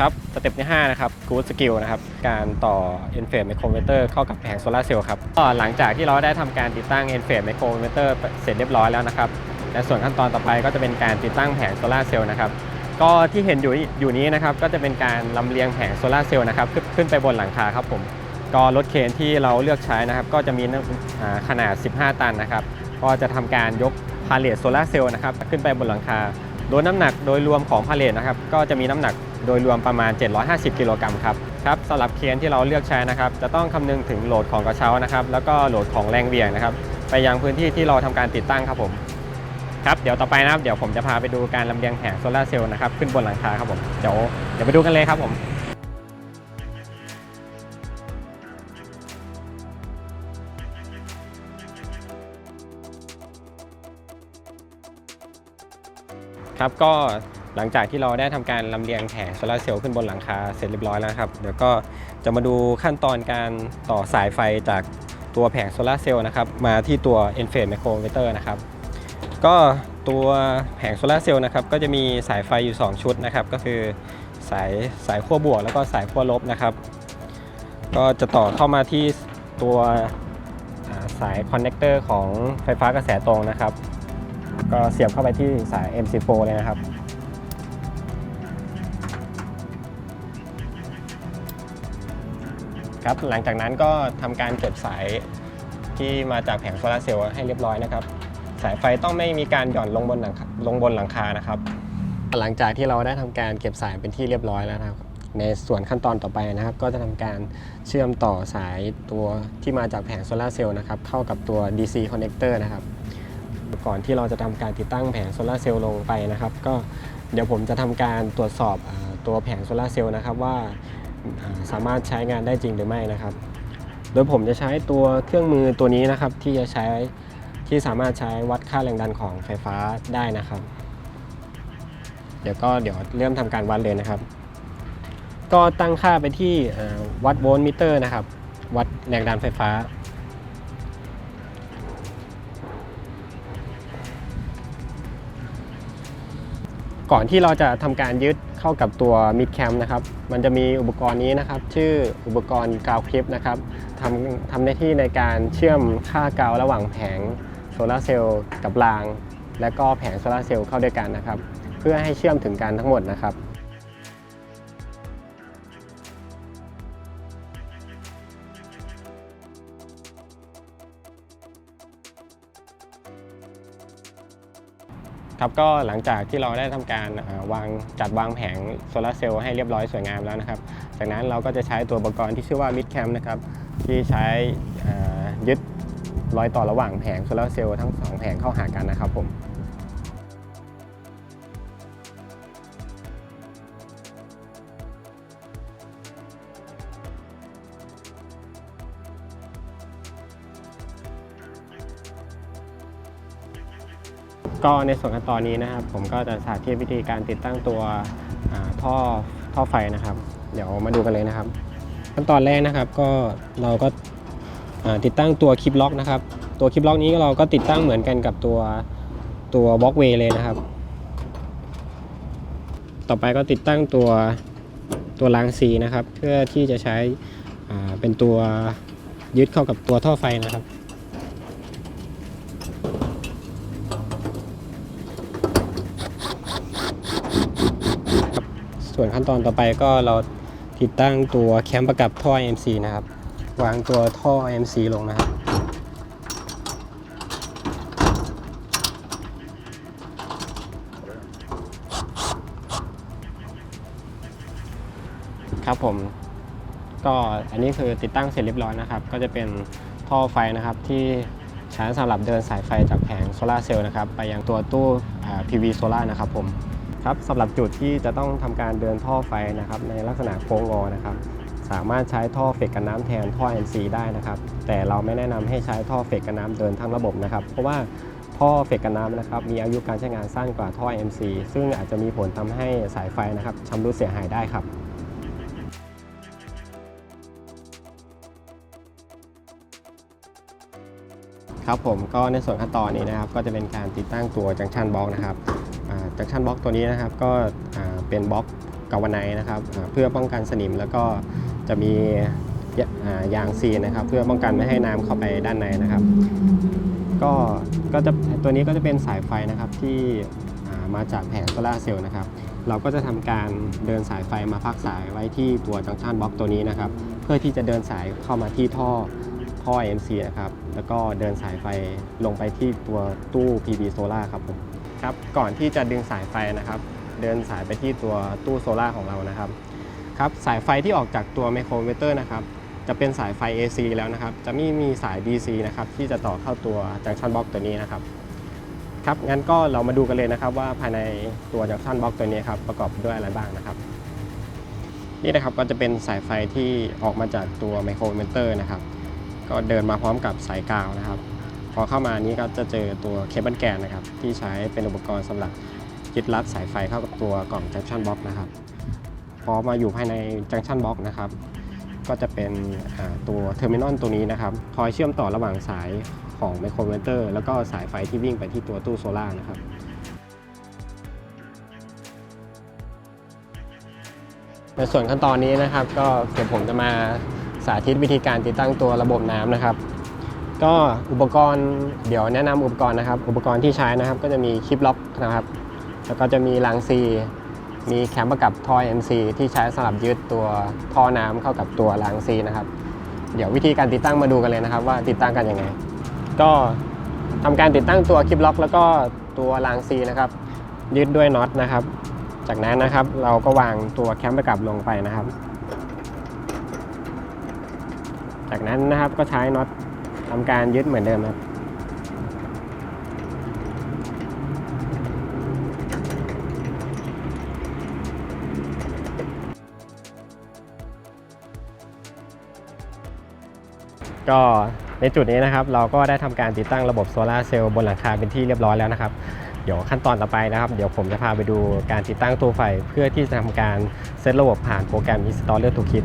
ครับสเต็ปที่5นะครับ Good Skill นะครับ การต่อ e n f a d e Microinverter เข้ากับแผงโซลาร์เซลล์ครับก็หลังจากที่เราได้ทำการติดตั้ง e n f a d e Microinverter เสร็จเรียบร้อยแล้วนะครับและส่วนขั้นตอนต่อไปก็จะเป็นการติดตั้งแผงโซลาร์เซลล์นะครับก็ที่เห็นอยู่อยู่นี้นะครับก็จะเป็นการลำเลียงแผงโซลาร์เซลล์นะครับขึ้นไปบนหลังคาครับผมก็รถเคนที่เราเลือกใช้นะครับก็จะมีน้ำอ่าขนาด 15 ตันนะครับก็จะทำการยกพาเลทโซลาร์เซลล์นะครับขึ้นไปบนหลังคาโดยน้ำหนักโดยรวมของพาเลทนะครับก็จะมีน้ำหนัก โดยรวมประมาณ 750 กิโลกรัมครับครับสำหรับเคียนที่เราเลือกใช้นะครับ จะต้องคำนึงถึงโหลดของกระเช้านะครับ แล้วก็โหลดของแรงเหวี่ยงนะครับ ไปยังพื้นที่ที่เราทำการติดตั้งครับผมครับเดี๋ยวต่อไปนะครับเดี๋ยวผมจะพาไปดูการลำเลียงแผงโซลาเซลล์นะครับขึ้นบนหลังคาครับผมเดี๋ยวเดี๋ยวไปดูกันเลยครับผมครับก็ หลังจากที่เราได้ทำการลำเลียงแผงโซลาเซลล์ขึ้นบนหลังคาเสร็จเรียบร้อยแล้วครับ เดี๋ยวก็จะมาดูขั้นตอนการต่อสายไฟจากตัวแผงโซลาเซลล์นะครับมาที่ตัว e n f a d e Microinverter นะครับก็ตัวแผงโซลาเซลล์นะครับก็จะมีสายไฟอยู่ 2 ชุดนะครับก็คือสายสายขั้วบวกแล้วก็สายขั้วลบนะครับ ก็จะต่อเข้ามาที่ตัวสายคอนเนคเตอร์ของไฟฟ้ากระแสตรงนะครับ ก็เสียบเข้าไปที่สาย MC4 เลยนะครับ ครับ หลังจากนั้นก็ทำการเก็บสายที่มาจากแผงโซลาร์เซลล์ให้เรียบร้อยนะครับ สายไฟต้องไม่มีการหย่อนลงบนหลังคาลงบนหลังคานะครับ หลังจากที่เราได้ทำการเก็บสายเป็นที่เรียบร้อยแล้วนะครับ ในส่วนขั้นตอนต่อไปนะครับ ก็จะทำการเชื่อมต่อสายตัวที่มาจากแผงโซลาร์เซลล์นะครับเข้ากับตัว DC connector นะครับ ก่อนที่เราจะทำการติดตั้งแผงโซลาร์เซลล์ลงไปนะครับ ก็เดี๋ยวผมจะทำการตรวจสอบอาตัวแผงโซลาร์เซลล์นะครับว่าอ่า สามารถใช้งานได้จริงหรือไม่นะครับ โดยผมจะใช้ตัวเครื่องมือตัวนี้นะครับ ที่จะใช้ที่สามารถใช้วัดค่าแรงดันของไฟฟ้าได้นะครับ เดี๋ยวก็เดี๋ยวเริ่มทำการวัดเลยนะครับ ก็ตั้งค่าไปที่วัดโวลต์มิเตอร์นะครับ วัดแรงดันไฟฟ้า ก่อนที่เราจะทำการยึดเข้ากับตัว Mid Cam นะครับ มันจะมีอุปกรณ์นี้นะครับ ชื่ออุปกรณ์กาวคลิปนะครับทำทำหน้าที่ในการเชื่อมค่ากาวระหว่างแผงโซลาร์เซลล์กับราง และก็แผงโซลาร์เซลล์เข้าด้วยกันนะครับ เพื่อให้เชื่อมถึงกันทั้งหมดนะครับ ครับก็หลังจากที่เราได้ทำการวางจัดวางแผงโซลาร์เซลล์ให้เรียบร้อยสวยงามแล้วนะครับ จากนั้นเราก็จะใช้ตัวอุปกรณ์ที่ชื่อว่ามิดแคมนะครับที่ใช้ยึดรอยต่อระหว่างแผงโซลาร์เซลล์ทั้งสองแผงเข้าหากันนะครับผม ก็ในส่วนขั้นตอนนี้นะครับ ผมก็จะสาธิตวิธีการติดตั้งตัวท่อท่อไฟนะครับ เดี๋ยวมาดูกันเลยนะครับ ขั้นตอนแรกนะครับก็เราก็ติดตั้งตัวคลิปล็อกนะครับ ตัวคลิปล็อกนี้เราก็ติดตั้งเหมือนกันกับตัวตัวบล็อกเวย์เลยนะครับ ต่อไปก็ติดตั้งตัวตัวรางสีนะครับ เพื่อที่จะใช้เป็นตัวยึดเข้ากับตัวท่อไฟนะครับ ส่วนขั้นตอนต่อไปก็เราติดตั้งตัวแคมประกับท่อ MC นะครับ วางตัวท่อ MC ลงนะครับครับผมก็อันนี้คือติดตั้งเสร็จเรียบร้อยนะครับ ก็จะเป็นท่อไฟนะครับที่ใช้สำหรับเดินสายไฟจากแผงโซลาเซลล์นะครับ ไปยังตัวตู้ PV โซลานะครับผม ครับสำหรับจุดที่จะต้องทำการเดินท่อไฟนะครับ ในลักษณะโค้งงอนะครับ สามารถใช้ท่อเฟกกันน้ำแทนท่อ NC ได้นะครับ แต่เราไม่แนะนำให้ใช้ท่อเฟกกันน้ำเดินทั้งระบบนะครับ เพราะว่าท่อเฟกกันน้ำนะครับมีอายุการใช้งานสั้นกว่าท่อ MC ซึ่งอาจจะมีผลทำให้สายไฟนะครับชำรุดเสียหายได้ครับครับผมก็ในส่วนขั้นตอนนี้นะครับก็จะเป็นการติดตั้งตัวจังชันบล็อกนะครับ จังชันบล็อกตัวนี้นะครับก็เป็นบล็อกกาวไนนะครับเพื่อป้องกันสนิมแล้วก็จะมียาอ่ายางซีนะครับ เพื่อป้องกันไม่ให้น้ำเข้าไปด้านในนะครับ ก็ก็จะตัวนี้ก็จะเป็นสายไฟนะครับที่มาจากแผงโซลาเซลล์นะครับ เราก็จะทำการเดินสายไฟมาพักสายไว้ที่ตัวจังชันบล็อกตัวนี้นะครับ เพื่อที่จะเดินสายเข้ามาที่ท่อท่อ MC นะครับ แล้วก็เดินสายไฟลงไปที่ตัวตู้ PV Solar ครับผม ครับก่อนที่จะดึงสายไฟนะครับ เดินสายไปที่ตัวตู้โซล่าของเรานะครับครับสายไฟที่ออกจากตัวไมโครเวเตอร์นะครับจะเป็นสายไฟ AC แล้วนะครับ จะไม่มีสาย DC นะครับที่จะต่อเข้าตัวจังชันบล็อกตัวนี้นะครับครับงั้นก็เรามาดูกันเลยนะครับ ว่าภายในตัวจังชันบล็อกตัวนี้ครับประกอบด้วยอะไรบ้างนะครับ นี่นะครับก็จะเป็นสายไฟที่ออกมาจากตัวไมโครเวเตอร์นะครับ ก็เดินมาพร้อมกับสายกาวนะครับ พอเข้ามานี้ก็จะเจอตัวเคเบิลแกนนะครับที่ใช้เป็นอุปกรณ์สำหรับยึดรัดสายไฟเข้ากับตัวกล่องจังชันบล็อกนะครับพอมาอยู่ภายในจังชันบล็อกนะครับ ก็จะเป็นตัวเทอร์มินอลตัวนี้นะครับคอยเชื่อมต่อระหว่างสายของไมโครเวเตอร์แล้วก็สายไฟที่วิ่งไปที่ตัวตู้โซล่าร์นะครับในส่วนขั้นตอนนี้นะครับ ก็เดี๋ยวผมจะมาสาธิตวิธีการติดตั้งตัวระบบน้ำนะครับ ก็อุปกรณ์เดี๋ยวแนะนำอุปกรณ์นะครับ อุปกรณ์ที่ใช้นะครับก็จะมีคลิปล็อกนะครับ แล้วก็จะมีรางซีมีแคมประกับท่อ MC ที่ใช้สำหรับยึดตัวท่อน้ำเข้ากับตัวรางซีนะครับ เดี๋ยววิธีการติดตั้งมาดูกันเลยนะครับ ว่าติดตั้งกันยังไง ก็ทำการติดตั้งตัวคลิปล็อกแล้วก็ตัวรางซีนะครับ ยึดด้วยน็อตนะครับ จากนั้นนะครับเราก็วางตัวแคมประกับลงไปนะครับ จากนั้นนะครับก็ใช้น็อต ทำการยึดเหมือนเดิมครับก็ในจุดนี้นะครับเราก็ได้ทำการติดตั้งระบบโซลาเซลล์บนหลังคาเป็นที่เรียบร้อยแล้วนะครับ เดี๋ยวขั้นตอนต่อไปนะครับ เดี๋ยวผมจะพาไปดูการติดตั้งตัวไฟ เพื่อที่จะทำการเซตระบบผ่านโปรแกรม Installer to Kit